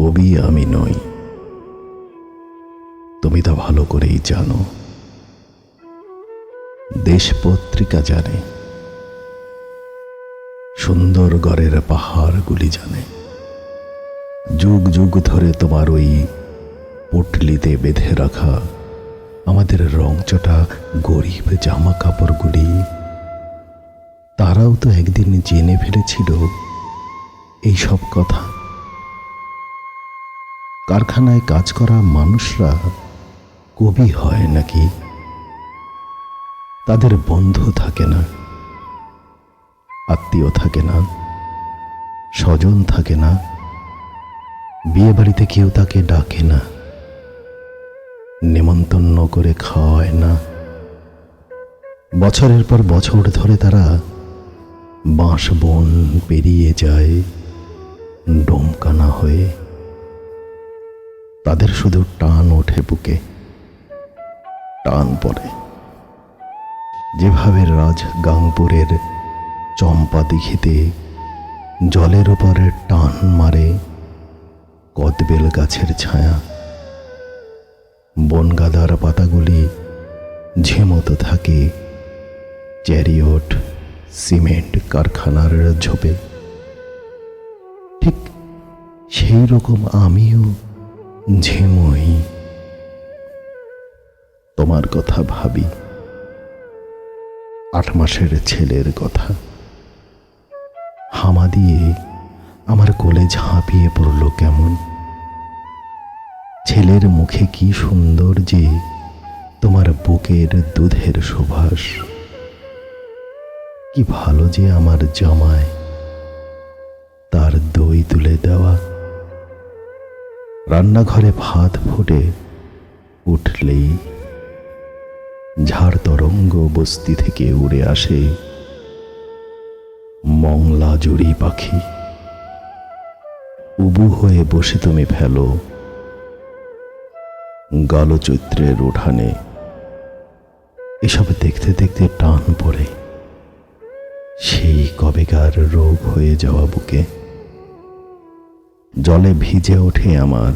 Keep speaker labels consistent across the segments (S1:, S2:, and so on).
S1: কবি আমি নই। তুমি তা ভালো করেই জানো। দেশ পত্রিকা জানে। সুন্দরগড়ের পাহাড়গুলি জানে। যুগ যুগ ধরে তোমার ওই পটলিতে বেঁধে রাখা আমাদের রংচটা গরিব জামা কাপড়গুলি তারাও তো একদিন জেনে ফেলেছিল এই সব কথা। কারখানায় কাজ করা মানুষরা কবি হয় নাকি? তাদের বন্ধু থাকে না, আত্মীয় থাকে না, স্বজন থাকে না বিয়ে বাড়িতে কেউ তাকে ডাকে না, নেমন্তন্ন করে খাওয়ায় না। বছরের পর বছর ধরে তারা বাঁশ বন পেরিয়ে যায়, ডোমকানা হয়ে। তাদের শুধু টান ওঠে বুকে। টান পড়ে। যেভাবে রাজ গাংপুরের চম্পা দিঘিতে জলের ওপরে টান মারে, কদবেল গাছের ছায়া, বনগাদার পাতাগুলি ঝেমতো থাকে চ্যারিয়ট সিমেন্ট কারখানার ঝোপে। ঠিক সেই রকম আমিও ঝেমই। তোমার কথা ভাবি। আট মাসের ছেলের কথা। হামা দিয়ে আমার কোলে ঝাঁপিয়ে পড়ল কেমন। ছেলের মুখে কি সুন্দর যে তোমার বুকের দুধের সুভাষ কি ভালো যে আমার জামায় তার দই তুলে দেওয়া। রান্নাঘরে ভাত ফুটে উঠলেই ঝাড় তরঙ্গ বস্তি থেকে উড়ে আসে মংলা জুড়ি পাখি। উবু হয়ে বসে তুমি ফেলো গালচৈত্রের উঠানে। এসব দেখতে দেখতে টান পড়ে। সেই কবেকার রোগ হয়ে যাওয়া বুকে। জলে ভিজে ওঠে আমার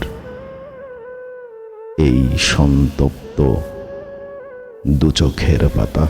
S1: এই সন্তপ্ত দুচোখের পাতা।